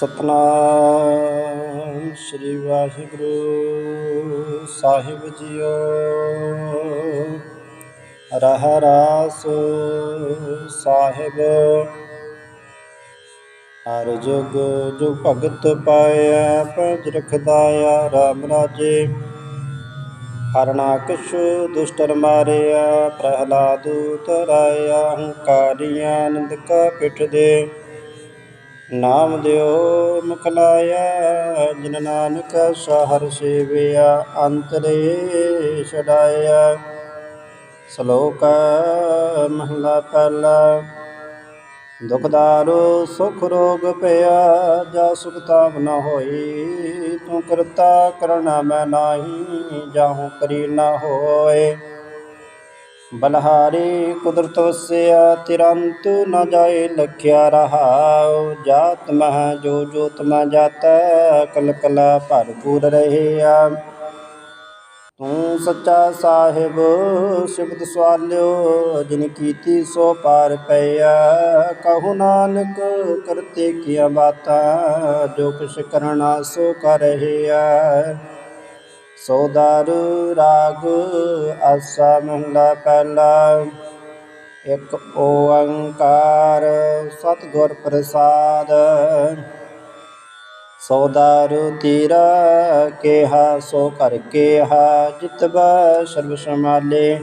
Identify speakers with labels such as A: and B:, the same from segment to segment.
A: ਸਤਨਾਮ। ਸ੍ਰੀ ਵਾਹਿਗੁਰੂ ਸਾਹਿਬ ਜੀਓ। ਰਹ ਰਾਸ ਸਾਹਿਬ। ਹਰ ਜੁਗ ਜੋ ਭਗਤ ਪਾਇਆ, ਪੰਜ ਰਖਦਾਇਆ ਰਾਮ ਰਾਜੇ। ਹਰਨਾਕਸ਼ ਦੁਸ਼ਟਰ ਮਾਰਿਆ, ਪ੍ਰਹਲਾਦ ਤਰਾਇਆ ਹੰਕਾਰੀਆਂ ਆਨੰਦ ਕਾ ਪਿਠ ਦੇ। ਨਾਮ ਦਿਓ ਮੁਖ ਲਾਇਆ, ਜਿਨ ਨਾਨਕ ਸਹਰ ਸੇਵਿਆ ਅੰਤਰੇ ਛਡਾਇਆ। ਸ਼ਲੋਕ ਮਹਲਾ ਪਹਿਲਾ ਦੁਖਦਾਰੋ ਸੁਖ ਰੋਗ ਪਿਆ, ਜਾ ਸੁਖ ਤਾਪ ਨ ਹੋਈ, ਤੂੰ ਕਰਤਾ ਕਰਣਾ ਮੈਂ ਨਾਹੀ, ਜਾਹੂ ਕਰੀ ਨ ਹੋਏ। ਬਲਹਾਰੀ ਕੁਦਰਤ ਵਸਿਆ, ਤਿਰੰਤ ਨ ਜਾਏ ਲਖਿਆ ਰਹਾਉ। ਜਾਤ ਮਹ ਜੋ ਜੋਤ ਮਹ ਜਾਤਾ ਕਲ ਕਲਾ ਭਰਪੂਰ ਰਹਿਆ। ਤੂੰ ਸੱਚਾ ਸਾਹਿਬ ਸ਼ਬਦ ਸਵਾਲਿਓ, ਜਿਨ ਕੀਤੀ ਸੋ ਪਾਰ ਪਈਆ। ਕਹੂ ਨਾਨਕ, ਕਰਤੇ ਕੀਆ ਬਾਤਾਂ, ਜੋ ਕੁਛ ਕਰਨਾ ਸੋ ਕਰ ਰਹਿਆ। ਸੋਦਾਰ ਰਾਗ ਆਸਾ ਮਹਲਾ ਪਹਿਲਾ ਇੱਕ ਓੰਕਾਰ ਸਤਿਗੁਰ ਪ੍ਰਸਾਦ। ਸੋਦਾਰੂ ਤੇਰਾ ਕਿਹਾ, ਸੋ ਕਰ ਕੇਹਾ ਜਿਤਬਾ ਸਰਬ ਸਮਾਲੇ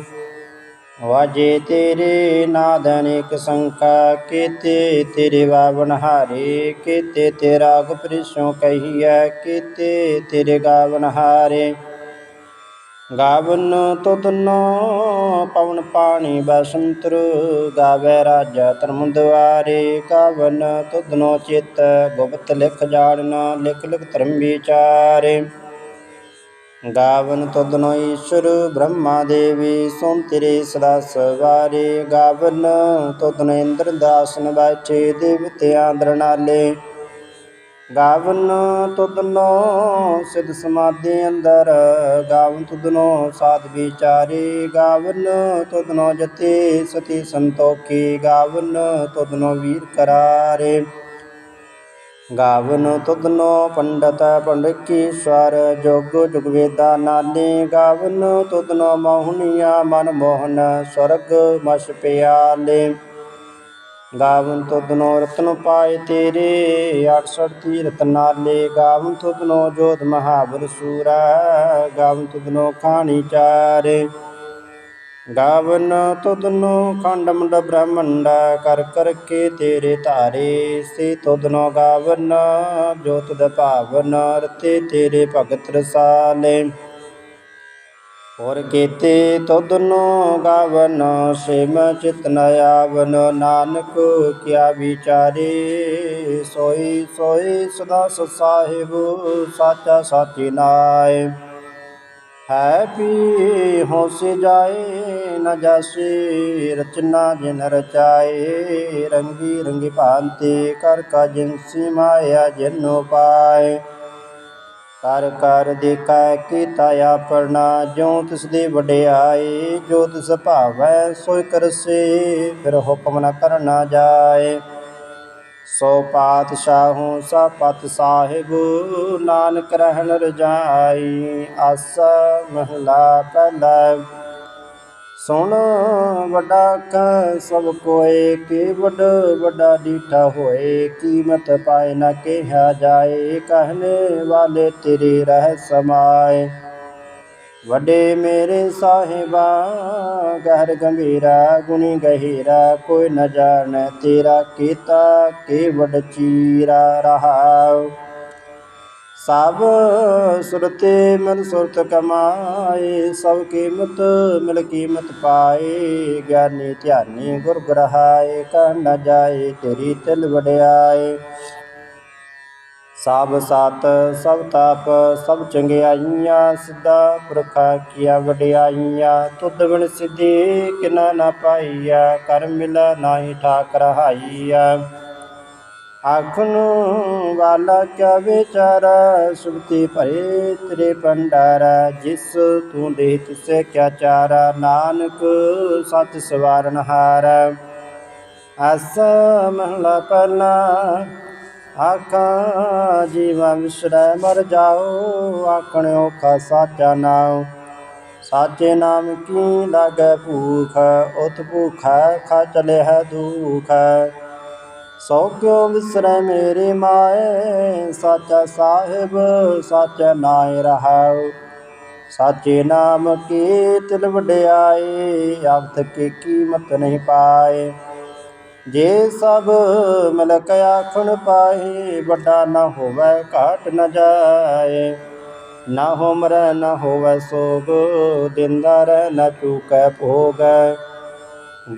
A: ਵਾਜੇ ਤੇਰੇ ਨਾਦ ਅਨੇਕ ਸੰਕਾ ਕੀਤੇ ਤੇਰੇ ਬਾਵਨ ਹਾਰੇ, ਕੀਤੇ ਤੇਰਾ ਗੁਪਰਿਸ਼ੋਂ ਕਹੀਐ, ਕੀਤੇ ਤੇਰੇ ਗਾਵਨ ਹਾਰੇ। ਗਾਵਨ ਤੁਧਨੋ ਪਵਨ ਪਾਣੀ ਬਸੰਤਰ, ਗਾਵੇ ਰਾਜਾ ਧਰਮ ਦੁਆਰੇ ਗਾਵਨ ਤੁਧਨੋ ਚਿਤ ਗੁਪਤ ਲਿਖ ਜਾਣਨਾ, ਲਿਖ ਲਿਖ ਧਰਮ ਵਿਚਾਰੇ ਗਾਵਨ ਤੁਧਨੋ ਈਸ਼ਰ, ਬ੍ਰਹਮਾ ਦੇਵੀ ਸੁਨ ਤੇਰੇ ਸਦਾ ਸਵਾਰੇ। ਗਾਵਨ ਤੁਧਨੋ ਇੰਦਰ ਦਾਸਨ ਬਾਚੇ ਦੇਵਤਿਆਂ ਦਰਨਾਲੇ ਗਾਵਨ ਤੁਧਨੋ ਸਿਧ ਸਮਾਧੀ ਅੰਦਰ, ਗਾਵਨ ਤੁਧਨੋ ਸਾਧ ਵਿਚਾਰੇ। ਗਾਵਨ ਤੁਧਨੋ ਜਤੇ ਸਤੀ ਸੰਤੋਖੀ, ਗਾਵਨ ਤੁਧਨੋ ਵੀਰ ਕਰਾਰੇ। ਗਾਵਨ ਤੁਧਨੋ ਪੰਡਤ ਪੰਡਕੀਸ਼ਵਰ ਜੋਗ ਜੁਗ ਵੇਦਾ ਨਾਲੇ ਗਾਵਨ ਤੁਧਨੋ ਮੋਹਨੀਆ ਮਨ ਮੋਹਨ ਸਵਰਗ ਮਸ਼ ਪਿਆਲੇ। ਗਾਵਨ ਤੁਧਨੋ ਰਤਨ ਪਾਏ ਤੇਰੇ 68 ਤੀਰਤ ਨਾਲੇ। ਗਾਵਨ ਤੁਧਨੋ ਜੋਧ ਮਹਾਬਲ ਸੂਰਾ, ਗਾਵਨ ਤੁਧਨੋ ਖਾਣੀ ਚਾਰੇ। ਗਾਵਨ ਤੁਧਨੋ ਖੰਡ ਮੰਡ ਬ੍ਰਹਮੰਡ ਕਰ ਕਰ ਕੇ ਤੇਰੇ ਧਾਰੇ ਸੇ ਤੁਧਨੋ ਗਾਵਨ, ਜੋ ਤੁਧ ਭਾਵਨ ਰਤੇ ਤੇਰੇ ਭਗਤ ਰਸਾਲੇ। ਹੋਰ ਕੀਤੇ ਤੁਧਨੋ ਗਾਵਨ, ਸਿਮ ਚਿਤ ਨ ਆਵਨ, ਨਾਨਕ ਕਿਆ ਵਿਚਾਰੇ? ਸੋਈ ਸੋਈ ਸਦਾ ਸਾਹਿਬ, ਸਾਚਾ ਸਾਚੀ ਨਾਏ। ਹੈ ਪੀ ਹੋਸ਼ ਜਾਏ ਨ ਜਾਸੇ, ਰਚਨਾ ਜਿਨ ਰਚਾਏ, ਰੰਗੀ ਰੰਗੀ ਭਾਂਤੀ ਕਰ ਕਾ ਜਿਨਸੀ ਮਾਇਆ ਜਿਨੋ ਪਾਏ। ਕਰ ਕਰ ਦੇਖੈ ਕੀਤਾ ਆਪਣਾ ਜੋ ਤਿਸ ਦੀ ਵਡਿਆਈ ਜੋ ਤਿਸ ਭਾਵੈ ਸੋਇ ਕਰਸੇ, ਫਿਰ ਹੁਕਮ ਨ ਕਰਨਾ ਜਾਏ। ਸੋ ਪਾਤਸ਼ਾਹੂ ਸਾ ਸਾਹਿਬ, ਨਾਨਕ ਰਹਿਣ ਰਜਾਈ ਆਸ ਮਹਲਾ ਪਹਿਲਾ ਸੁਣ ਵੱਡਾ ਕਹ ਸਭ ਕੋਏ ਕੀ ਵੱਡ, ਵੱਡਾ ਡੀਠਾ ਹੋਏ, ਕੀਮਤ ਪਾਏ ਨਾ ਕਿਹਾ ਜਾਏ ਕਹਨੇ ਵਾਲੇ ਤੇਰੇ ਰਹਿ ਸਮਾਏ। ਵੱਡੇ ਮੇਰੇ ਸਾਹਿਬਾ, ਗਹਿਰ ਗੰਭੀਰਾ, ਗੁਣੀ ਗਹੀਰਾ, ਕੋਈ ਨ ਜਾਣ ਤੇਰਾ ਕੀਤਾ ਕੇ ਵੱਡ ਚੀਰਾ ਰਹਾਉ। ਸਭ ਸੁਰਤੇ ਮਿਲ ਸੁਰਤ ਕਮਾਏ, ਸਭ ਕੀਮਤ ਮਿਲ ਕੀਮਤ ਪਾਏ, ਗਿਆਨੀ ਧਿਆਨੀ ਗੁਰ ਗ੍ਰਹਾਏ ਕਹਿ ਨ ਜਾਏ ਤੇਰੀ ਤਿਲ ਵਡਿਆਏ। ਸਭ ਸਤ, ਸਭ ਤਾਪ, ਸਭ ਚੰਗਿਆਈਆਂ, ਸਿੱਧਾ ਪੁਰਖਾ ਕੀਆ ਵਡਿਆਈਆਂ, ਤੁਧ ਬਿਨ ਸਿੱਧੀ ਕਿਨਾ ਨਾ ਪਾਈਆ ਕਰ ਮਿਲਾ ਨਾਹੀ ਠਾਕ ਰਹਾਈਆ ਆਖਣ ਵਾਲਾ ਕਿਆ ਵਿਚਾਰਾ ਸੁਭਤੀ ਭਰੇ ਤੇਰੇ ਭੰਡਾਰਾ, ਜਿਸ ਤੂੰ ਦੇ ਤਿਸੇ ਕਿਆ ਚਾਰਾ, ਨਾਨਕ ਸਤ ਸਵਾਰਨ ਹਾਰ। ਅਸ ਮਹਲਾ ਪਹਿਲਾ ਆਖਾਂ ਜੀਵਾ ਵਿਸਰੈ, ਮਰ ਜਾਓ ਆਖਣਿਓ ਖਾ ਸਾਚਾ ਨਾਮ ਸਾਚੇ ਨਾਮ ਕੀ ਲਾਗੈ ਭੂਖ ਉਤ ਭੂਖੈ, ਖਾ ਚਲੇ ਹੈ ਦੁਖ। ਸੋ ਕਿਉ ਵਿਸਰੈ ਮੇਰੇ ਮਾਏ, ਸਾਚਾ ਸਾਹਿਬ, ਸਾਚਾ ਨਾਇ ਰਹਾਉ। ਸਾਚੇ ਨਾਮ ਕੀ ਤਿਲ ਵਡਿਆਏ ਆਵਤ ਕੀ ਕੀਮਤ ਨਹੀਂ ਪਾਏ। ਜੇ ਸਭ ਮਿਲ ਕੇ ਆਖਣ ਪਾਏ ਵੱਡਾ ਨਾ ਹੋਵੇ ਘਾਟ ਨਾ ਜਾਏ। ਨਾ ਹੋਮਰੈ, ਨਾ ਹੋਵੇ ਸੋਗ, ਦਿੰਦਾ ਰਹਿ ਨਾ ਚੂਕੈ ਭੋਗ।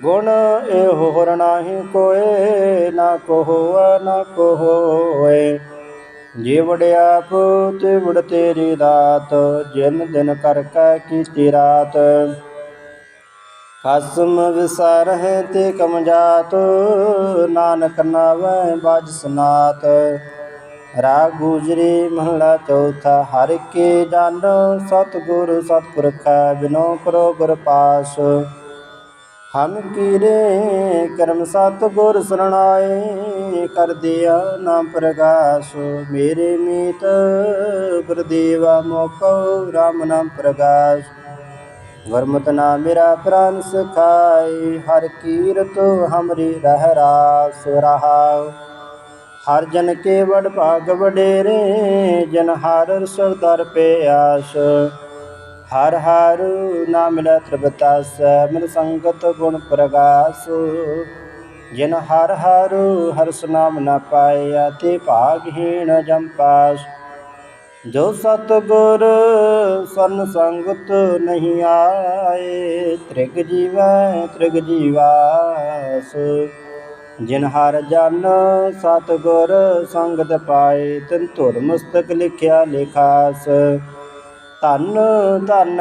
A: ਗੁਣ ਇਹ ਹੋਰ ਨਾਹੀ ਕੋਏ, ਨਾ ਕੋ ਹੋਵੈ ਨਾ ਕੋ ਹੋਏ ਜੇ ਵਡਿਆਪ ਤੇ ਵਡ ਤੇਰੀ ਦਾਤ, ਜਿਨ ਦਿਨ ਕਰ ਕੈ ਕੀਤੀ ਰਾਤ। ਖਸਮ ਵਿਸਾਰ ਤੇ ਕਮ ਜਾਤ, ਨਾਨਕ ਨਾਵੈ ਬਾਜ ਸੁਨਾਤ। ਰਾਗ ਗੁਜਰੀ ਮਹਲਾ ਚੌਥਾ, ਹਰ ਕੇ ਜਨ ਸਤਿਗੁਰ ਸਤਿਪੁਰਖ ਬਿਨੋ ਕਰੋ ਗੁਰ ਪਾਸ। ਹਮ ਕੀਰੇ ਕਰਮ ਸਤਿਗੁਰ ਸਰਣਾਏ, ਕਰ ਦਿਆ ਨਾਮ ਪ੍ਰਗਾਸ। ਮੇਰੇ ਮੀਤ ਗੁਰਦੇਵਾ ਮੋਕੋ ਰਾਮ ਨਾਮ ਪ੍ਰਗਾਸ। ਗੁਰਮਤਿ ਨਾਮ ਮੇਰਾ ਪ੍ਰਾਨ ਸਖਾਈ ਹਰ ਕੀਰਤ ਹਮਰੀ ਰਹਿ ਰਾਸ ਰਹਾਉ। ਹਰ ਜਨ ਕੇ ਵਡ ਭਾਗ ਵਡੇਰੇ, ਜਨ ਹਰ ਸਰਦਾਰ ਪਿਆਸ। ਹਰ ਹਰ ਨਾਮ ਲੈ ਤ੍ਰਿਪਤਾਸ, ਮਿਲ ਸੰਗਤ ਗੁਣ ਪ੍ਰਗਾਸ। ਜਿਨ ਹਰ ਹਰ ਹਰਸ ਨਾਮ ਨ ਪਾਇਆ, ਤੇ ਭਾਗਹੀਣ ਜੰਪਾਸ ਜੋ ਸਤਗੁਰ ਸਨ ਸੰਗਤ ਨਹੀਂ ਆਏ, ਤ੍ਰਿਗ ਜੀਵੈ, ਤ੍ਰਿਗ ਜੀਵਾਸ। ਜਿਨ ਹਰ ਜਨ ਸਤਗੁਰ ਸੰਗਤ ਪਾਏ, ਤਿਨ ਧੁਰ ਮਸਤਕ ਲਿਖਿਆ ਲਿਖਾਸ। ਧਨ ਧਨ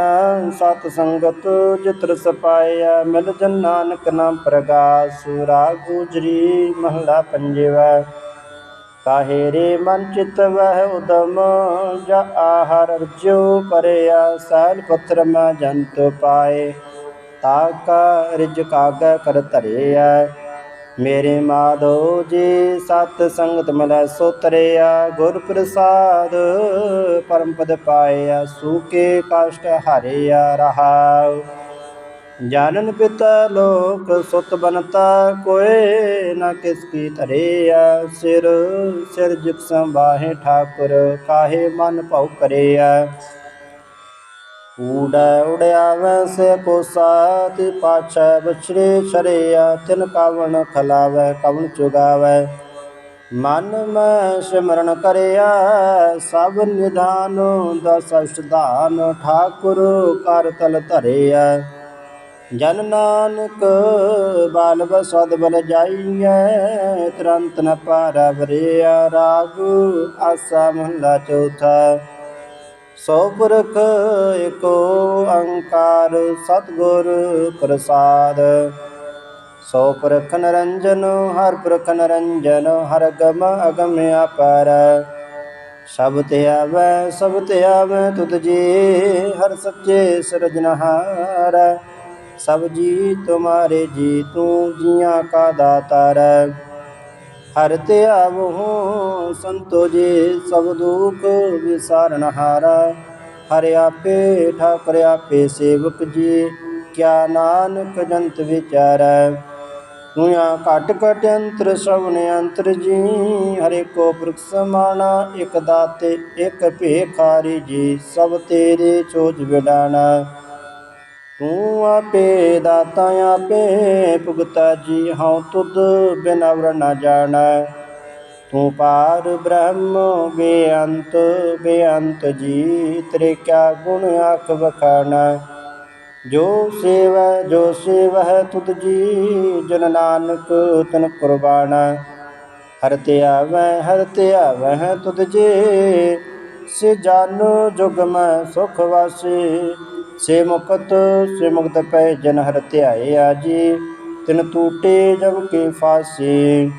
A: ਸਤ ਸੰਗਤ ਜਿਤਰ ਸਪਾਇਆ ਮਿਲ ਜਨ ਨਾਨਕ ਨਾਮ ਪ੍ਰਗਾਸ। ਰਾਗ ਗੁਜਰੀ ਮਹਲਾ ਪੰਜਵਾ। ਕਾਹੇ ਮਨ ਚਿਤ ਵਹਿ ਉਦਮ, ਜਾ ਆਹਰ ਰਜੋ ਪਰਿਆ ਸੈਲ ਪੱਥਰ ਮੈਂ ਜੰਤ ਪਾਏ। ਤਾਕਾ ਰਿਜ ਕਾਗੈ ਕਰ ਧਰਿਆ ਮੇਰੇ ਮਾਧੋ ਜੀ ਸਤ ਸੰਗਤ ਮਿਲੈ ਸੋਤਰਿਆ, ਗੁਰ ਪ੍ਰਸਾਦ ਪਰਮ ਪਦ ਪਾਇਆ ਸੂਕੇ ਕਸ਼ਟ ਹਰਿਆ ਰਹਾਉ। ਜਾਨਨ ਪਿਤਾ ਲੋਕ ਸੁਤ ਬਨਤਾ, ਕੋਏ ਨਾ ਕਿਸ ਕੀ ਧਰਿਆ ਸਿਰ ਸਿਰ ਜਿਤ ਸੰਭਾਹੇ ਠਾਕੁਰ, ਕਾਹੇ ਮਨ ਭਉ ਕਰਿਆ। ਊੜਾ ਉੜਿਆਵੈ ਸੇ ਕੋਸਾ ਤੇ ਪਾਛੈ ਬਛੜੇ ਛਰਿਆ, ਤਿਨ ਕਾਵਣ ਖਲਾਵੈ, ਕਵਣ ਚੁਗਾਵੈ। ਮਨ ਮੈਂ ਸਿਮਰਨ ਕਰਿਆ, ਸਭ ਨਿਧਾਨ ਦਸ ਅਸ਼ਟਦਾਨ ਠਾਕੁਰ ਕਰ ਤਲ ਧਰਿਆ। ਜਨ ਨਾਨਕ ਬਾਲ ਬਸਦ ਬਲ ਜਾਈਐ, ਤੁਰੰਤ ਨ ਪਾਰਾ ਵਰਿਆ ਰਾਗ, ਆਸਾ ਮਹਲਾ ਚੌਥਾ। ਸੋ ਪੁਰਖ ਏਕੋ ਓੰਕਾਰ ਸਤਿਗੁਰ ਪ੍ਰਸਾਦ। ਸੋ ਪੁਰਖ ਨਰੰਜਨ, ਹਰ ਪੁਰਖ ਨਰੰਜਨ, ਹਰ ਗਮ ਅਗਮ ਅਪਰ। ਸਭ ਤੇ ਆਵੈ, ਸਭ ਤੇ ਆਵੈ ਤੁਧ ਜੀ, ਹਰ ਸੱਚੇ ਸਿਰਜਨਹਾਰ ਸਭ ਜੀ ਤੁਮਾਰੇ ਜੀ, ਤੂੰ ਜੀਆਂ ਕਾ ਦਾਤਾਰ। ਹਰ ਤੇ ਆਵੋ ਸੰਤੋ ਜੀ, ਸਭ ਦੁਖ ਵਿਸਾਰਨ ਹਾਰਾ। ਹਰਿ ਆਪੇ, ਠਾਕੁਰ ਆਪੇ ਸੇਵਕ ਜੀ, ਕਿਆ ਨਾਨਕ ਜੰਤ ਵਿਚਾਰੈ। ਤੂੰ ਆ ਘਟ ਘਟ ਅੰਤਰ, ਸਵਨ ਅੰਤਰ ਜੀ, ਹਰੇ ਕੋ ਪੁਰਖ ਸਮਾਣਾ ਇਕ ਦਾਤੇ, ਇਕ ਭੇਖਾਰੀ ਜੀ, ਸਭ ਤੇਰੇ ਚੋਜ ਵਿਡਾਣਾ ਤੂੰ ਆਪੇ ਦਾਤਾ ਆਪੇ ਭੁਗਤਾ, ਜੀ ਹਉ ਤੁਧ ਬਿਨ ਅਵਰ ਨ ਜਾਣੈ। ਤੂੰ ਪਾਰ ਬ੍ਰਹਮ ਬੇਅੰਤ ਬੇਅੰਤ ਜੀ ਤੇਰੇ ਕਿਆ ਗੁਣ ਆਖ ਵਖਾਣਾ। ਜੋ ਸੇਵੈ, ਜੋ ਸੇਵਹਿ ਤੁਧ ਜੀ, ਜਨ ਨਾਨਕ ਤਨ ਕੁਰਬਾਨਾ ਹਰ ਤੇ ਆਵੈ, ਹਰ ਤੇ ਆਵੈ ਤੁਧ ਜੀ, ਸੇ ਜਾਨੋ ਜੁਗ ਮੈਂ ਸੁਖ ਵਾਸੇ। ਸੇ ਮੁਕਤ ਸੇ ਮੁਕਤ ਪੈ ਜਨ ਹਰ ਧਿਆਏ ਆਜੀ, ਤਿਨ ਟੂਟੇ ਜਬ ਕੇ ਫਾਸੇ।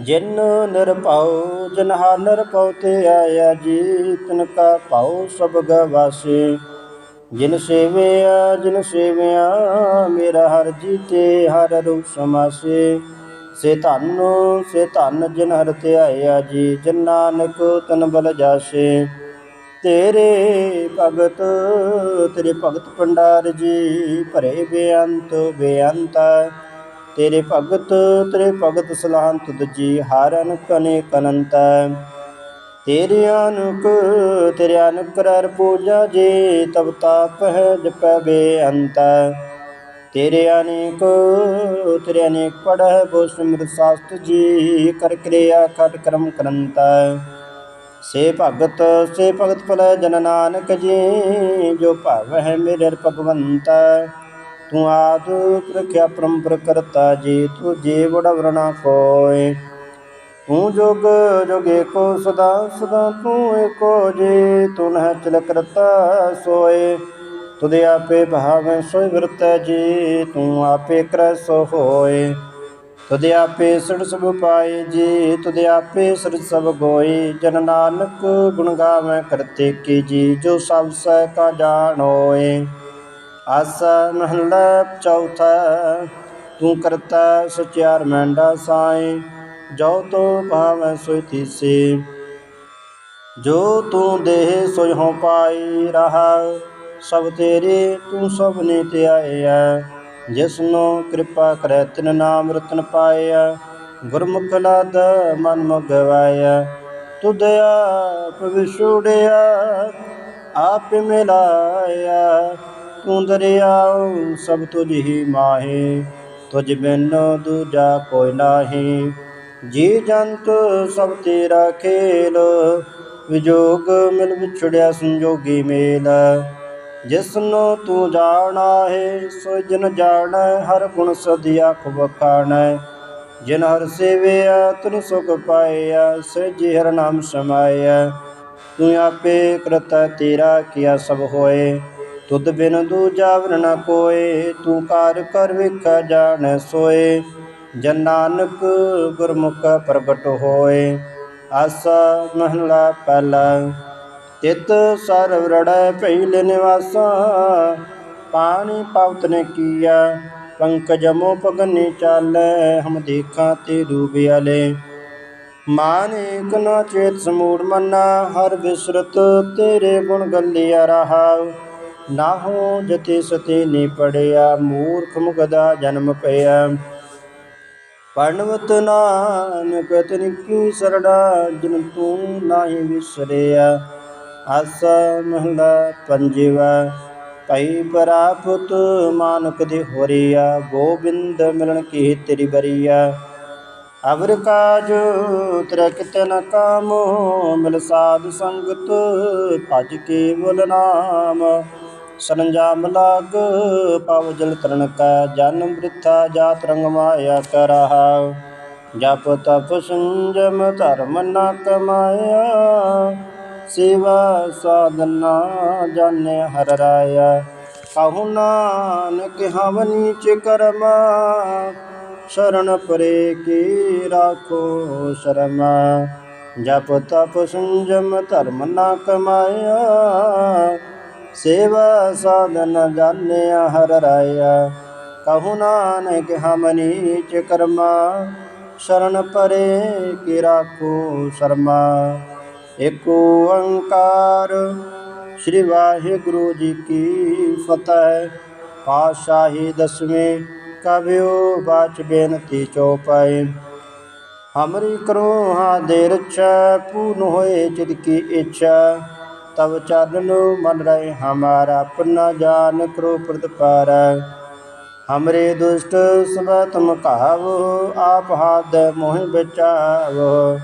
A: ਜਿਨ ਨਿਰਭਉ ਜਨ ਹਾ ਨਿਰਭਉ ਤੇ ਆਇਆ ਜੀ, ਤਿਨ ਕਾ ਭਉ ਸਭ ਗਵਾਸੇ। ਜਿਨ ਸੇਵਿਆ ਜਿਨ ਸੇਵਿਆ, ਮੇਰਾ ਹਰ ਜੀਤੇ, ਹਰ ਰੂਪ ਸਮਾਸੇ। ਸੇ ਧਨ ਸੇ ਧਨ ਜਿਨ ਹਰ ਧਿਆਇਆ ਜੀ ਜਨ ਨਾਨਕ ਤਨ ਬਲ ਜਾਸੇ। ਤੇਰੇ ਭਗਤ ਤੇਰੇ ਭਗਤ ਭੰਡਾਰ ਜੀ ਭਰੇ ਬੇਅੰਤ ਬੇਅੰਤ ਤੇਰੇ ਭਗਤ ਤੇਰੇ ਭਗਤ ਸਲਾਹਨ ਤੁਧ ਜੀ ਹਰ ਅਨਕ ਅਨੇਕ ਅਨੰਤ ਤੇਰੇ ਅਨੁਕ, ਤੇਰੇ ਅਨੁਕਰਰ ਪੂਜਾ ਜੀ, ਤਬ ਤਾਪ ਹੈ ਜਪੈ ਬੇਅੰਤ ਤੇਰੇ ਅਨੇਕ ਤੇਰੇ ਅਨੇਕ ਪੜ੍ਹ ਬੋ ਸਿਮਰ ਸਾਸਤ ਜੀ, ਕਰ ਕਿਰਿਆ ਖਟ ਕਰਮ ਕਰੰਤਾ ਸੇ ਭਗਤ ਸੇ ਭਗਤ ਭਲੇ ਜਨ ਨਾਨਕ ਜੀ, ਜੋ ਭਾਵ ਹੈ ਮੇਰੇ ਭਗਵੰਤ ਤੂੰ ਆਦ ਪ੍ਰਖਿਆ ਪਰੰਪਰ ਕਰਤਾ ਜੀ, ਤੂੰ ਜੀ ਬੜਾ ਵਰਣਾ ਕੋਇ ਤੂੰ ਜੋਗ ਜੋਗੇ ਕੋ ਸਦਾ ਸਦਾ ਤੂੰ ਏਕੋ ਜੀ, ਤੂੰ ਨਹਿ ਚਲ ਕਰਤਾ ਸੋਏ। ਤੁਦੇ ਆਪੇ ਭਾਵੈ ਸੋਇ ਵਰਤੈ ਜੀ, ਤੂੰ ਆਪੇ ਕਰੈ ਸੋ ਹੋਏ। ਤੁਦੇ ਆਪੇ ਸੜ ਸਭ ਪਾਏ ਜੀ ਤੁਦੇ ਆਪੇ ਸੜ ਸਭ ਗੋਈ ਜਨ ਨਾਨਕ ਗੁਣ ਗਾਵੈ ਕਰਤੇ ਕੀ ਜੀ, ਜੋ ਸਭ ਸਹਿ ਕਾ ਜਾਣ ਹੋਏ। ਆਸਾ ਮਹਲਾ ਚੌਥਾ, ਤੂੰ ਕਰਤਾ ਸਚਿਆਰ ਮੈਂਡਾ ਸਾਈ ਜੋ ਤੋ ਭਾਵੈ ਸੋਇ ਤੀਸੇ। ਜੋ ਤੂੰ ਦੇਹ ਸੋਇ ਹੋ ਪਾਈ ਰਹਾ, ਸਭ ਤੇਰੇ ਤੂੰ ਸਭ ਨੇ ਧਿਆਇਆ ਜਿਸਨੂੰ ਕਿਰਪਾ ਕਰੈ, ਤਿਨ ਨਾਮ ਰਤਨ ਪਾਇਆ। ਗੁਰਮੁਖ ਲਾਦ ਮਨ ਮੁਗਵਾਇਆ। ਤੁਧ ਆਪ ਵਿਛੋੜਿਆ, ਆਪ ਮਿਲਾਇਆ। ਤੂੰ ਦਰਿਆਉ ਸਭ ਤੁਝ ਹੀ ਮਾਹੇ, ਤੁਝ ਬਿਨ ਦੂਜਾ ਕੋਈ ਨਾਹੀ। ਜੀ ਜੰਤ ਸਭ ਤੇਰਾ ਖੇਲ, ਵਿਜੋਗ ਮਿਲ ਵਿਛੜਿਆ ਸੰਜੋਗੀ ਮੇਲ। ਜਿਸਨੂੰ ਤੂੰ ਜਾਣਾ ਹੈ ਸੋ ਜਨ ਜਾਣੈ, ਹਰ ਗੁਣ ਸਦੀ ਆਖ ਜਿਨ ਹਰ ਸੇਵਿਆ ਤਨ ਸੁਖ ਪਾਇਆ ਸਹਿਜੀ ਹਰ ਨਾਮ ਸਮਾਇਆ ਤੂੰ ਆਪੇ ਕਰਤਾ ਤੇਰਾ ਕੀਆ ਸਭ ਹੋਏ। ਤੁਧ ਬਿਨ ਦੂਜਾ ਵਰ ਨ ਕੋਏ, ਤੂੰ ਕਾਰ ਕਰ ਵੇਖਾ ਜਾਣੈ ਸੋਏ। ਜਨ ਨਾਨਕ ਗੁਰਮੁਖ ਪ੍ਰਗਟ ਹੋਏ, ਆਸਾ ਮਹਲਾ ਪਹਿਲਾ। ਤਿਤ ਸਰਵ ਰੜੈ ਪਹਿਲੇ ਨਿਵਾਸਾ, ਪਾਣੀ ਪਵਤ ਨੇ ਕੀਆ, ਪੰਕਜ ਮੋ ਪਗਨੀ ਚਾਲੈ, ਹਮ ਦੇਖਾਂ ਤੇ ਡੂਬਿਆਲੇ ਮਾਨਿਕ ਨ ਚੇਤ ਸਮੂੜ ਮਨਾ, ਹਰ ਵਿਸਰਤ ਤੇਰੇ ਗੁਣ ਗੱਲਿਆ ਰਹਾ। ਨਾਹੋ ਜਤੇ ਸਤੇ ਨੀ ਪੜਿਆ, ਮੂਰਖ ਮੁਗਦਾ ਜਨਮ ਪਿਆ। ਪੜਨਵਤ ਨਾਨਕ ਤਿਨ ਕੀ ਸਰੜਾ, ਜਿਨ ਤੂੰ ਨਾਹੀ ਵਿਸਰਿਆ। ਆਸਾ ਮਹਲਾ ਪੰਜਵਾ, ਭਈ ਪ੍ਰਾਪਤ ਮਾਨਕ ਦੇ ਹੋਰੀਆ, ਗੋਬਿੰਦ ਮਿਲਣ ਕੀ ਤੇਰੀ ਬਰੀਆ। ਅਵਰ ਕਾਜ ਤੇਰਾ ਕਿਤੇ ਨ ਕਾਮ, ਮਿਲ ਸਾਧ ਸੰਗਤ ਭਜ ਕੇ ਬੋਲ ਨਾਮ। ਸਰੰਜਾਮ ਲਾਗ, ਪਵ ਜਲ ਤਰਨ ਕਾ ਜਨਮ ਬ੍ਰਿਥਾ ਜਾਤ ਰੰਗ ਮਾਇਆ ਕਰਹਾ ਜਪ ਤਪ ਸੰਜਮ ਧਰਮ ਨ ਕਮਾਇਆ ਸੇਵਾ ਸਾਧਨਾ ਜਾਣੈ ਹਰ ਰਾਇਆ। ਕਹੂ ਨਾਨਕ ਹਵਨੀ ਚ ਕਰਮਾ, ਸ਼ਰਨ ਪਰੇ ਕੀ ਰਾਖੋ ਸ਼ਰਮਾ। ਜਪ ਤਪ ਸੰਜਮ ਧਰਮ ਨਾ ਕਮਾਇਆ, ਸੇਵਾ ਸਾਧਨ ਜਾਣਿਆ ਹਰ ਰਾਇਆ। ਕਹੂ ਨਾਨਕ ਹਮਨੀ ਚ ਕਰਮਾ, ਸ਼ਰਨ ਪਰੇ ਕੀ ਰਾਖੋ ਸ਼ਰਮਾ। ਏਕ ਓੰਕਾਰ। ਸ੍ਰੀ ਵਾਹਿਗੁਰੂ ਜੀ ਕੀ ਫਤਿਹ। ਪਾਤਸ਼ਾਹੀ ਦਸਵੇਂ ਕਬਿਓ ਬਾਚ ਬੇਨਤੀ ਚੋਪਾਈ। ਹਮਰੀ ਕਰੋ ਹਾਂ ਦੇ ਰਛਾ, ਪੂਰਨ ਹੋਏ ਜਿਤ ਕੀ ਇੱਛਾ। ਤਬ ਚਰਨ ਮਨ ਰਹੇ ਹਮਾਰਾ ਆਪਣਾ ਜਾਨ ਕਰੋ ਪ੍ਰਤਪਾਰ। ਹਮਰੇ ਦੁਸ਼ਟ ਸਭ ਤੁਮ ਕਹਾਵੋ ਆਪ ਹਾਦ ਮੋਹ ਬਚਾਵੋ।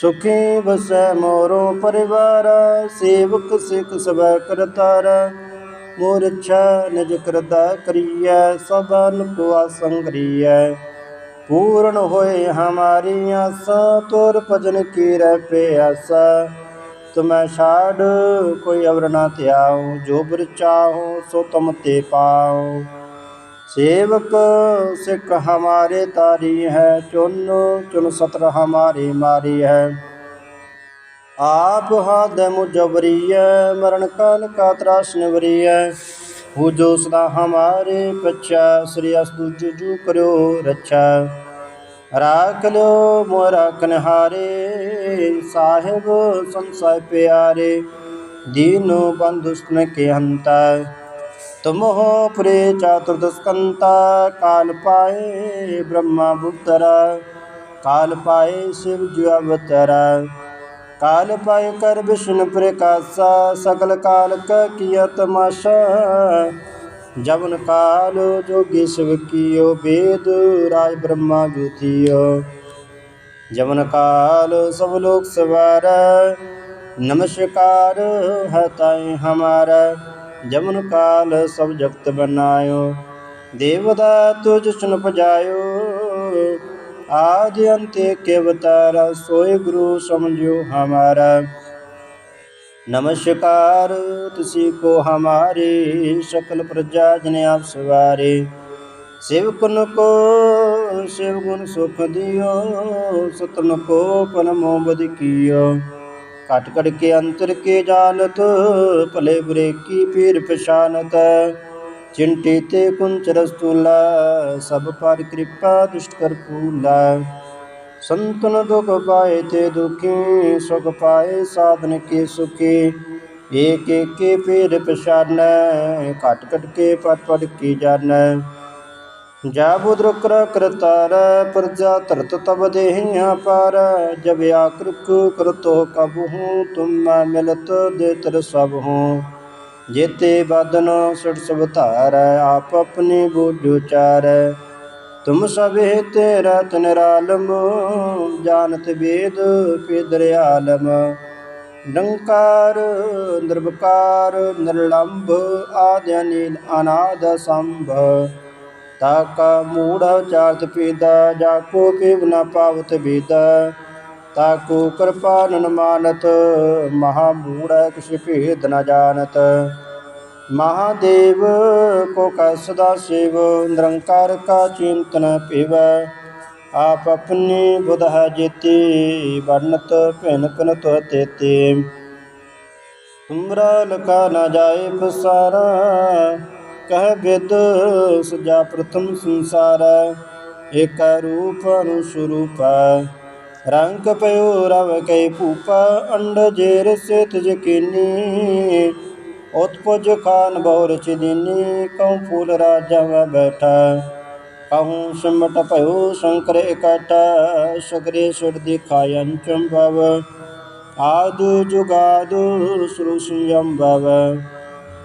A: ਸੁਖੀ ਬਸੈ ਮੋਰੋ ਪਰਿਵਾਰ, ਸੇਵਕ ਸਿਖ ਸਭ ਕਰਤਾਰ ਮੋਰ ਇੱਛਾ ਨਿਜ ਕਰਦਾ ਕਰੀਐ ਸਭਨ ਕੋ ਆਸੰਗਰੀਐ ਪੂਰਨ ਹੋਏ ਹਮਾਰੀ ਆਸਾ, ਤੋਰ ਭਜਨ ਕੀ ਰਹਿ ਪਿਆਸਾ। ਤੁਮੈ ਛਾੜ, ਕੋਈ ਅਵਰ ਨਾ ਧਿਆਉ, ਜੋ ਬਰ ਚਾਹੋ ਸੋ ਤੁਮ ਤੇ ਪਾਉ। सेवक सिख हमारे तारी है चुन चुन सत्र हमारी मारी है आप हाथ मुजबरी है मरण काल का त्रास निवरी है वो जो सदा हमारे पच्छा श्री अस्तु जू करो रक्षा ਰਾਖ ਲਿਓ ਮੋਰਾ ਕਨਹਾਰੇ ਸਾਹਿਬ ਸੰਸਾਇ ਪਿਆਰੇ ਦੀਨੋ ਬੰਧੁਸਨ ਕੇ ਹੰਤਾ तुम हो पुरे चातुर्दस्कंत काल पाए ब्रह्मा भुक्तरा काल पाए शिव जो अवतरा काल पाए कर विष्णु प्रकाशा सकल काल का किया तमाशा जवन काल जोगी शिव कियो वेद राज ब्रह्मा जो थियो जवन काल सब लोग सवार नमस्कार है हमारा ਜਮਨ ਕਾਲ ਸਭ ਜਗਤ ਬਨਾਇਓ ਦੇਵਤਾ ਤੁਜ ਸੁਨ ਪਜਾਇਓ। ਆਦ ਅੰਤੇ ਕੇ ਬਤਾਰਾ ਸੋਏ ਗੁਰੂ ਸਮਝਿਓ ਹਮਾਰਾ। ਨਮਸਕਾਰ, ਤੁਸੀਂ ਕੋ ਹਮਾਰੇ, ਸਕਲ ਪ੍ਰਜਾ ਜਨ ਆਪ ਸਵਾਰੇ। ਸੇਵਕਨ ਕੋ, ਸੇਵ ਗੁਣ ਸੁਖ ਦਿਓ ਸਤਨ ਕੋ ਪਨ ਮੋਬਦ ਕੀਓ। ਘਟ ਘੜ ਕੇ ਅੰਤਰ ਕੇ ਜਾਣਤ, ਭਲੇ ਬੁਰੇ ਕੀ ਪੀਰ ਪਛਾਨਤ। ਚਿੰਟੀ ਤੇ ਕੁੰਚ ਰਸਤੂਲਾ ਸਭ ਪਰ ਕਿਰਪਾ ਦੁਸ਼ਟ ਕਰ ਪੂਲਾ ਸੰਤਨ ਦੁਖ ਪਾਏ ਤੇ ਦੁਖੀ, ਸੁਖ ਪਾਏ ਸਾਧਨ ਕੇ ਸੁਖੀ। ਏਕ ਏਕ ਪੀਰ ਪਛਾਨੈ, ਘਟ ਕਟ ਕੇ ਪਟ ਪਟ ਕੀ ਜਾਣੈ। ਜਬ ਉਦਰੁਕਰ ਕਰਤਾਰ, ਪ੍ਰਜਾ ਤਰਤ ਤਬ ਦੇਹਿਆ ਪਰ। ਜਬ ਆਕ੍ਰਿਕ ਕਰਤੋ ਕਬਹੂ, ਤੁਮ ਮਿਲਤ ਦੇ ਤਰ ਸਭ ਹੂੰ ਜੇਤੇ ਬਦਨ ਸੜ ਸਭ ਧਾਰ, ਆਪ ਆਪਣੇ ਬੋਝੋ ਚਾਰ ਤੁਮ ਸਭ ਹਿਤੇ ਰਤ ਨਿਰਾਲਮ ਜਾਣਤ ਵੇਦ ਪੇਦਰ ਆਲਮ। ਨਿਰੰਕਾਰ ਨਿਰਵਕਾਰ, ਨਿਰਲੰਭ, ਆਦਿ ਅਨਿਲ ਅਨਾਦ ਸ਼ੰਭ। ਤਾ ਕਾ ਮੂੜ ਉਚਾਰਤ ਪੀਦਾ, ਜਾ ਕੋ ਕਿਵ ਨ ਪਾਵਤ ਬੀਦਾ। ਤਾ ਕੋ ਕਿਰਪਾ ਨਨ ਮਾਨਤ, ਮਹਾ ਮੂੜ ਕਿਛ ਭੇਦ ਨ ਜਾਣਤ। ਮਹਾਦੇਵ ਕੋ ਕਾ ਸਦਾ ਸੇਵ, ਨਿਰੰਕਾਰ ਕਾ ਚਿੰਤਨ ਪੀਵੈ ਆਪ ਆਪਣੀ ਬੁਧ ਹੈ ਜੀਤੀ ਵਰਨਤ ਭਿਨ ਭਿਨ ਤੋ ਤੇਤੇ ਤੁਮਰਾ ਜਾਏ ਪਸਾਰਾ ਕਹ ਵਿਦ ਸਜਾ ਪ੍ਰਥਮ ਸੰਸਾਰ ਇਕ ਰੂਪ ਅਨੁ ਸਰੂਪ ਰੰਗ ਪਇਓ ਰਵ ਕੈ ਭੂਪਾ, ਅੰਡ ਜੇਰ ਸੇਤ ਜਕੀਨੀ ਉਤਪਜ ਖਾਨ ਬਹੁ ਰਚ ਦੀਨੀ, ਕਉ ਫੂਲ ਰਾਜਾ ਮੈਂ ਬੈਠਾ। ਕਹੂੰ ਸਿਮਟ ਭਇਓ ਸ਼ੰਕਰ ਇਕਟ ਸਗਰੇ ਸੁਰ ਦਿਖਾਇਨ ਚੰਭਵ ਆਦੁ ਜੁਗਾਦੁ ਸ੍ਰੂ ਸੰਯਮ ਭਵ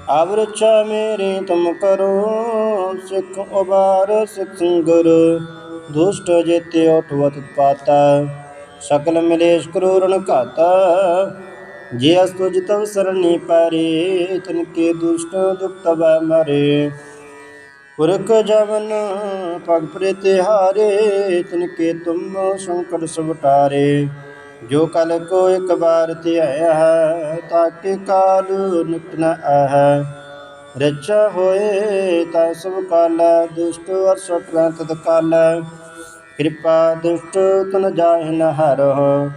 A: ਅਵਰਚਾ ਮੇਰੇ ਤੁਮ ਕਰੋ, ਸਿੱਖ ਉਬਾਰ ਸਿੱਖ ਸੰਗੁਰ। ਦੁਸ਼ਟ ਜਿਤਿਓ ਟਵਤ ਪਾਤਾ, ਸਕਲ ਮਿਲੇਸ਼ ਕਰੂਰਣ ਘਾਤਾ। ਜੇ ਅਸ ਤੁਜ ਤਵ ਸਰਣੀ ਪਾਰੇ, ਤਨ ਕੇ ਦੁਸ਼ਟ ਦੁਖ ਤਬੈ ਮਰੇ। ਪੁਰਖ ਜਵਨ ਪਗ ਪ੍ਰਿਤਿਹਾਰੇ ਤਨ ਕੇ ਤੁਮ ਸੰਕਟ ਸਵਟਾਰੇ। ਜੋ ਕਲ ਕੋ ਇੱਕ ਬਾਰ ਧਿਆਇਆ ਹੈ, ਤਾਕੇ ਕਾਲ ਨਿਕਟ ਨ ਆਹ ਰਚਾ ਹੋਏ ਤਾ ਸਭ ਕਾਲ ਦੁਸ਼ਟ ਅਰ ਸਟਰ ਤਦ ਕਾਲ ਕਿਰਪਾ ਦੁਸ਼ਟ ਤਨ ਜਾਹਿ ਨ ਹਰਹੁ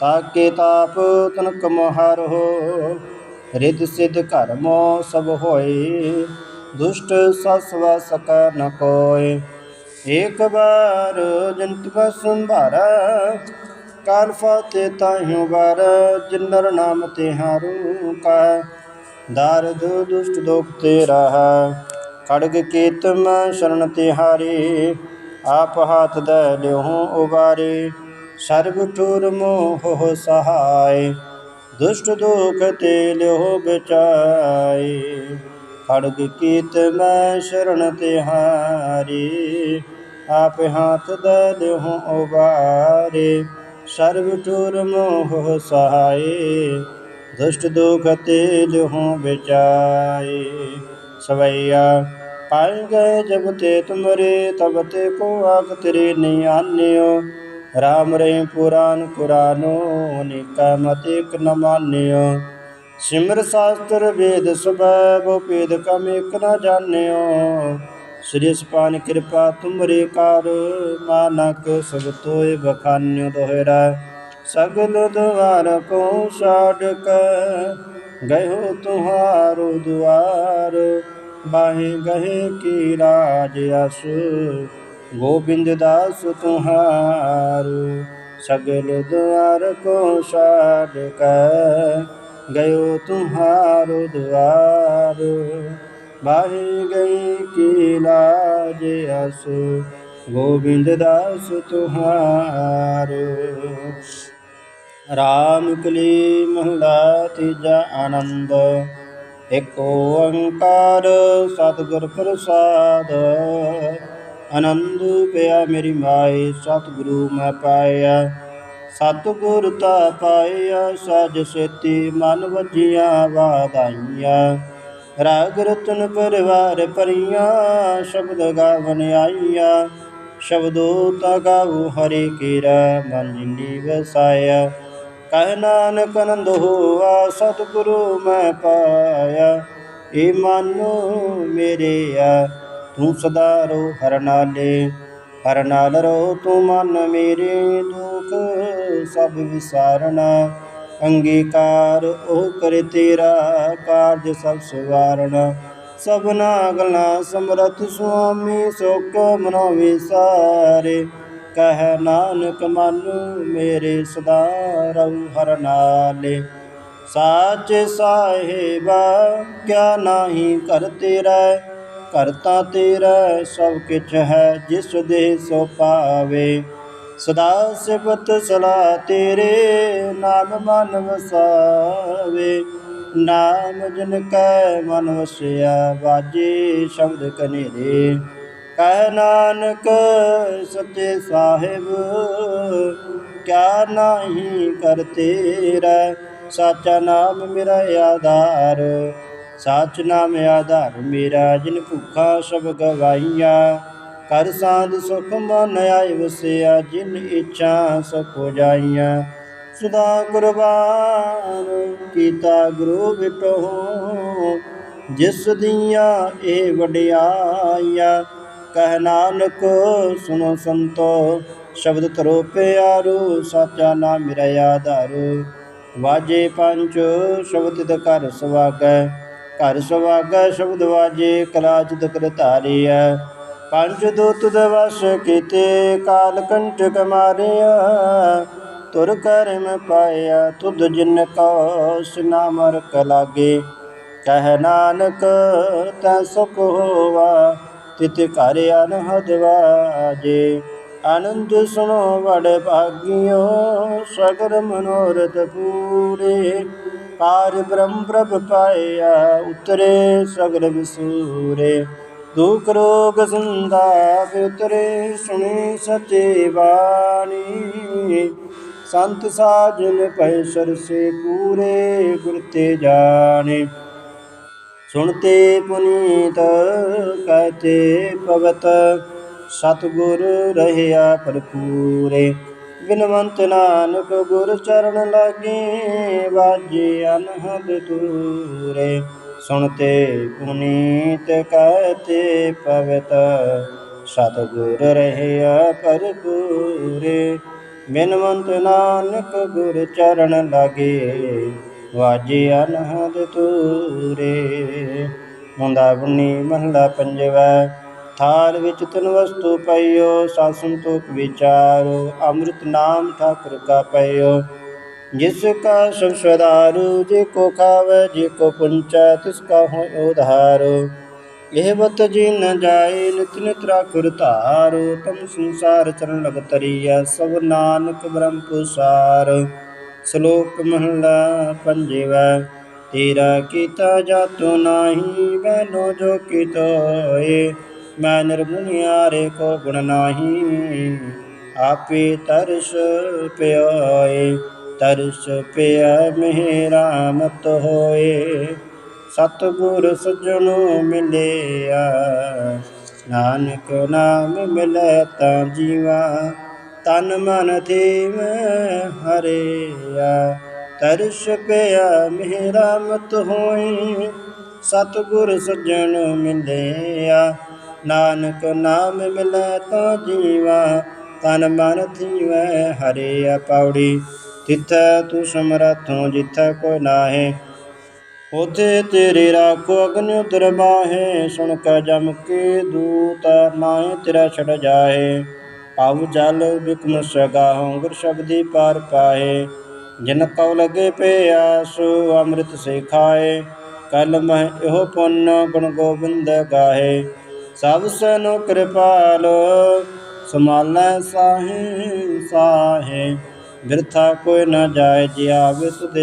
A: ਤਾਕੇ ਤਾਪ ਤਨ ਕਮ ਹਰਹੁ ਰਿਦ ਸਿਧ ਕਰਮੋ ਸਭ ਹੋਏ, ਦੁਸ਼ਟ ਸਸਵਾ ਸਕ ਨ ਕੋਇ ਏਕ ਬਾਰ ਜੰਤ ਸੰਭਾਰਾ ਕਾਲਫਾ ਤੇ ਤਾਹਿਉ ਬਰ ਜਿਨਰ ਨਾਮ ਤੇ ਹਾਰੂ ਕਾ ਦਾਰਦ ਦੁਸ਼ਟ ਦੋਖ ਤੇ ਰਹਾ ਖੜਗ ਕੀਤ ਮੈਂ ਸ਼ਰਨ ਤੇ ਹਾਰੇ। ਆਪ ਹਾਥ ਦੇ ਲਿਓ ਉਬਾਰੇ, ਸਰਬ ਠੁਰ ਮੋਹ ਸਹਾਇ ਦੁਸ਼ਟ ਦੋਖ ਤੇ ਲਿਓ ਬਚਾਏ, ਖੜਗ ਕੀਤ ਮੈਂ ਸ਼ਰਨ ਤੇ ਆਪ ਹਾਥ ਦੇ ਲਿਓ ਉਬਾਰੇ। ਸਰਬ ਠੁਰ ਮੋਹ ਸਹਾਏ, ਦੁਸ਼ਟ ਦੁਖ ਤੇ ਲਿਹੁ ਵਿਚਾਏ ਸਵਈਆ ਪਾਏ ਗਏ ਜਬ ਤੇ ਤੁਮਰੇ, ਤਬ ਤੇ ਕੋ ਆਖ ਤੇਰੇ ਨਹੀਂ ਆਨਿਓ ਰਾਮ ਰੇ ਪੁਰਾਨ ਕੁਰਾਨੋ ਨਿਕਾ ਮਤ ਇਕ ਨ ਮਾਨਿਓ। ਸਿਮਰ ਸਾਸਤਰ ਵੇਦ ਸੁਬੈ ਬੋ ਪੇਦ ਕਮ ਇਕ ਨ ਜਾਣਿਓ। ਸ੍ਰੀ ਸੁਪਾਨ ਕਿਰਪਾ ਤੁਮਰੇ ਕਰ ਮਾਨਕ ਸਭ ਤੋਏ ਬਖਾਨਿਓ ਦੋਹਰਾ ਸਗਲ ਦਵਾਰ ਕੋ ਸਾਡਕ ਗਇਓ ਤੁਹਾਰੋ ਦੁਆਰ, ਬਾਹੇ ਗਹੇ ਕੀ ਰਾਜ ਅਸ, ਗੋਬਿੰਦ ਦਾਸ ਤੁਹਾਰ, ਸਗਲ ਦੁਆਰ ਕੋ ਸਾਡਕ ਗਇਓ ਤੁਹਾਰੋ ਦੁਆਰ। ਬਾਹੀ ਗਈ ਕੀ ਲਾਜ ਅਸ ਗੋਬਿੰਦ ਦਾਸ ਤੁਹਾਰ। ਰਾਮ ਕਲੀ ਮਹਲਾ ਤੀਜਾ ਆਨੰਦ, ਇਕ ਓੰਕਾਰ ਸਤਿਗੁਰ ਪ੍ਰਸਾਦ। ਆਨੰਦ ਪਿਆ ਮੇਰੀ ਮਾਏ, ਸਤਿਗੁਰੂ ਮੈਂ ਪਾਇਆ। ਸਤਿਗੁਰ ਤਾ ਪਾਇਆ, ਸਜ ਸੇਤੀ ਮਨ ਵਜੀਆਂ ਵਾਦਾਈਆਂ ਰਾਗ ਰਤਨ ਪਰਿਵਾਰ ਪਰੀਆਂ ਸ਼ਬਦ ਗਾਵਨ ਆਈਆਂ। ਸ਼ਬਦੋ ਤਾ ਗਾਵੋ ਹਰੇ ਕੀਰਾ, ਮਨ ਜਿੰਦੀ ਵਸਾਇਆ। ਕਹਿ ਨਾਨਕ ਆਨੰਦ ਹੋਆ, ਸਤਿਗੁਰੂ ਮੈਂ ਪਾਇਆ। ਏ ਮਨ ਮੇਰੇ ਆ, ਤੂੰ ਸਦਾ ਰੋ ਹਰ ਨਾਲੇ। ਹਰ ਨਾਲ ਰੋ ਤੂੰ ਮਨ ਮੇਰੇ, ਦੁਖ ਸਭ ਵਿਸਾਰਣਾ ਅੰਗੀਕਾਰ, ਉਹ ਕਰੇ ਤੇਰਾ ਕਾਰਜ ਸਭ ਸਵਾਰਣਾ। ਸਭਨਾ ਗਲਾਂ ਸਮਰਥ ਸੁਆਮੀ, ਸੋਕ ਮਨੋ ਵਿਸਾਰੇ ਕਹਿ ਨਾਨਕ, ਮਨ ਮੇਰੇ ਸਦਾ ਰਹੂ ਹਰ ਨਾਲੇ। ਸਾਚ ਸਾਹਿਬਾ, ਕਿਆ ਨਾਹੀ ਕਰ ਤੇਰਾ। ਕਰਤਾ ਤੇਰਾ, ਸਭ ਕਿਛ ਹੈ ਜਿਸ ਦੇ ਸੋ ਪਾਵੇ। ਸਦਾ ਸਿਫਤ ਸਲਾ ਤੇਰੇ ਨਾਮ ਮਨ ਵਸਾਵੇ। ਨਾਮ ਜਿਨ ਕੈ ਮਨ ਵਸਿਆ ਬਾਜੇ ਸ਼ਬਦ ਕਨੇਰੇ ਕਹਿ ਨਾਨਕ ਸੱਚੇ ਸਾਹਿਬ, ਕਿਆ ਨਾਹੀ ਕਰ ਤੇਰਾ। ਸਾਚਾ ਨਾਮ ਮੇਰਾ ਆਧਾਰ, ਸਾਚ ਨਾਮ ਆਧਾਰ ਮੇਰਾ। ਜਿਨ ਭੁੱਖਾ ਸਭ ਗਵਾਈਆਂ ਕਰ ਸਾਧ ਸੁਖ ਮਨ ਆਇ ਵਸਿਆ, ਜਿਨ ਇੱਛਾ ਸਭ ਹੋ ਜਾਈਆਂ। ਸੁਦਾ ਕੁਰਬਾਨ ਕੀਤਾ ਗੁਰੂ ਵਿਟੋ ਜਿਸ ਦੀਆਂ ਇਹ ਵਡਿਆਈਆਂ, ਕਹਿ ਨਾਨਕ ਸੁਨੋ ਸੰਤੋ, ਸ਼ਬਦ ਤਰੋ ਪਿਆਰੂ, ਸਾਚਾ ਨਾਮ ਮੇਰਾ ਆਧਾਰੂ ਵਾਜੇ ਪੰਜ ਸ਼ਬਦ ਤੇ ਘਰ ਸਵਾਗੈ ਘਰ ਸਵਾਗੈ ਸ਼ਬਦ ਵਾਜੇ ਕਲਾਚ ਜਿਤ ਕਰ ਧਾਰਿਆ ਪੰਜ ਦੂਤ ਦਵਸ ਕੀਤੇ, ਕਾਲ ਕੰਟਕ ਮਾਰਿਆ। ਤੁਰ ਕਰਮ ਪਾਇਆ ਤੁਧ ਜਿਨ ਕੋ ਸਿਨਾਮਰ ਕਲਾਗੇ ਕਹਿ ਨਾਨਕ, ਤੈ ਸੁਖ ਹੋਵਾ ਤਿਤ ਘਰ ਅਨਹਦ ਆਨੰਦ ਸੁਣੋ ਵੜ ਭਾਗਿਓ ਸਗਰ ਮਨੋਰਥ ਪੂਰੇ। ਕਾਰ ਬ੍ਰਹਮ ਪ੍ਰਭ ਪਾਇਆ, ਉਤਰੇ ਸਗਰ ਵਿਸੂਰੇ। ਦੁਖ ਰੋਗ ਸੰਦਾਪ ਉਤਰੇ ਸੁਣੀ ਸਚੇ ਬਾਣੀ। ਸੰਤ ਸਾਜਨ ਪੈ ਸਰਸੇ ਪੂਰੇ ਗੁਰ ਤੇ ਜਾਣੇ। ਸੁਣਤੇ ਪੁਨੀਤ ਕਹਤੇ ਪਵਤ ਸਤਗੁਰ ਰਹਿਆ ਭਰਪੂਰੇ। ਬਿਨਵੰਤ ਨਾਨਕ ਗੁਰ ਚਰਨ ਲਾਗੇ, ਵਾਜੇ ਅਨਹਦ ਤੂਰੇ ਸੁਣਤੇ ਪੁਨੀਤ ਕਹਤੇ ਪਵਤ, ਸਤਗੁਰ ਰਹਿਆ ਭਰਪੂਰੇ। ਬਿਨਵੰਤ ਨਾਨਕ ਗੁਰ ਚਰਨ ਲਾਗੇ, ਵਾਜੇ ਅਨਹਦ ਤੂਰੇ ਮੁੰਦਾ ਬੁਨੀ ਮਹਲਾ ਪੰਜਵਾ, ਥਾਲ ਵਿੱਚ ਤਨ ਵਸਤੂ ਪਈਓ ਸਤ ਸੰਤੋਖ ਵਿਚਾਰੋ, ਅੰਮ੍ਰਿਤ ਨਾਮ ਠਾਕੁਰ ਕਾ ਪਈਓ। ਜਿਸ ਕਾ ਸਭ ਸਦਾਰੂ ਜੇ ਕੋ ਖਾਵੇ, ਜੇ ਕੋ ਪੁੰਚੈ, ਤਿਸ ਕਾ ਹੋਇ ਉਧਾਰੋ। ਇਹ ਬਤ ਜੀ ਨ ਜਾਏ, ਨਿਤ ਨਿਤ ਰਾਖੁਰ ਧਾਰੋ। ਤਮ ਸੰਸਾਰ ਚਰਨ ਲਗ ਤਰੀਆ ਸਭ ਨਾਨਕ ਬ੍ਰਹਮ ਪੁਸਾਰ। ਸ਼ਲੋਕ ਮਹਲਾ ਪੰਜਵਾ, ਤੇਰਾ ਕੀਤਾ ਜਾਤੋ ਨਾਹੀ ਬੈਨੋ ਜੋ ਕੀਤੋਏ ਮੈਂ ਨਿਰਗੁਣਿਆਰੇ ਕੋ ਗੁਣ ਤਰਸ ਪਿਆ ਮੇਰਾ ਮਤ ਹੋਏ। ਸਤਿਗੁਰ ਸਜਣੋ ਮਿਲਿਆ, ਨਾਨਕ ਨਾਮ ਮਿਲੈ ਤਾਂ ਜੀਵਾ, ਤਨ ਮਨ ਥੀਮ ਹਰਿਆ। ਤਰਸ ਪਿਆ ਮੇਰਾ ਮਤ ਹੋਈ ਸਤਿਗੁਰ ਸਜਣ ਮਿਲਿਆ, ਨਾਨਕ ਨਾਮ ਮਿਲੈ ਤਾਂ ਜੀਵਾ, ਤਨ ਮਨ ਥੀਵੈ ਹਰਿਆ ਪੌੜੀ। ਤਿਥੈ ਤੂੰ ਸਮਰਥੋਂ ਜਿਥੈ ਕੋ ਨਾਹੇ, ਉਥੇ ਤੇਰੇ ਰਾਖੋ ਅਗਨ ਉਦਰ ਬਾਹੇ ਸੁਣ ਕੈ ਜਮ ਕੇ ਦੂਤ ਨਾਹੀ ਤੇਰਾ ਛੜ ਜਾਏ ਪਵ ਜਲ ਬਿਕਮ ਸਗਾਹੋਂ ਗੁਰ ਸ਼ਬਦੀ ਪਾਰ ਪਾਏ ਜਿਨ ਕਉ ਲਗੇ ਪਿਆਸੁ ਅੰਮ੍ਰਿਤ ਸੇ ਖਾਏ ਕਲ ਮਹਿ ਇਹੋ ਪੁੰਨ ਗੁਣ ਗੋਬਿੰਦ ਗਾਹੇ, ਸਭ ਸਨੋ ਕਿਰਪਾਲ ਸਮਾਲੈ ਸਾਹੇ ਸਾਹੇ। ਬਿਰਥਾ ਕੋਈ ਨਾ ਜਾਏ ਜੀ ਆਵੇ ਤੁਧ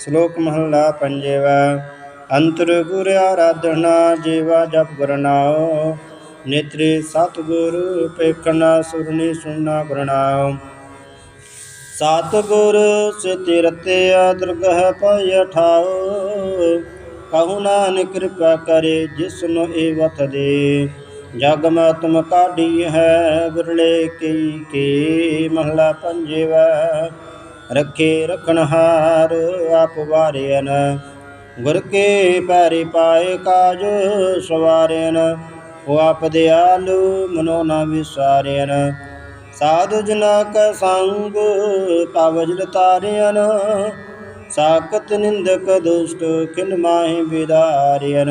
A: ਸ਼ਲੋਕ ਮਹਲਾ ਪੰਜਵਾ। ਅੰਤਰ ਗੁਰ ਆਰਾਧਨਾ, ਜੀਵਾ ਜਪ ਗੁਰਨਾਉ ਨੇਤਰੇ ਸਤਿਗੁਰ ਪੇਖਣਾ, ਸੁਰਨੀ ਸੁਨਾ ਗੁਰਨਾਉ ਸਤਿਗੁਰ ਸਿਤਿ ਰਤਿਆ ਦਰਗਹ ਪਇ ਠਾਉ ਕਹੂ ਨਾਨਕ ਕਿਰਪਾ ਕਰੇ ਜਿਸਨੂੰ ਏ ਵਤ ਦੇ। ਜਗ ਮਾਤਮ ਤੁਮ ਕਾਢੀ ਹੈ ਬਿਰਲੇ ਕੀ ਕੀ ਮਹਲਾ ਪੰਜਵਾ। ਰੱਖੇ ਰਖਣਹਾਰ ਆਪ ਵਾਰਿਆਨ ਗੁਰ ਕੇ ਪੈਰੀ ਪਾਏ ਕਾਜ ਸਵਾਰਿਆਨ ਉਹ ਆਪ ਦਿਆਲੂ ਮਨੋ ਨਾ ਵਿਸਾਰਿਆਨ ਸਾਧੂ ਜਨਾ ਕੈ ਸੰਗ ਪਵਜ ਤਾਰਿਆਨ ਸਾਖਤ ਨਿੰਦਕ ਦੁਸ਼ਟ ਖਿਨ ਮਾਹਿ ਵਿਦਾਰਿਆਨ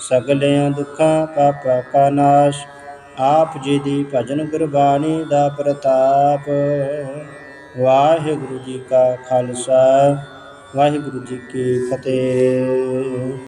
A: ਸਗਲਿਆਂ ਦੁੱਖਾਂ ਪਾਪਾਂ ਕਾ ਨਾਸ਼, ਆਪ ਜੀ ਦੀ ਭਜਨ ਗੁਰਬਾਣੀ ਦਾ ਪ੍ਰਤਾਪ। ਵਾਹਿਗੁਰੂ ਜੀ ਕਾ ਖਾਲਸਾ, ਵਾਹਿਗੁਰੂ ਜੀ ਕੀ ਫਤਿਹ।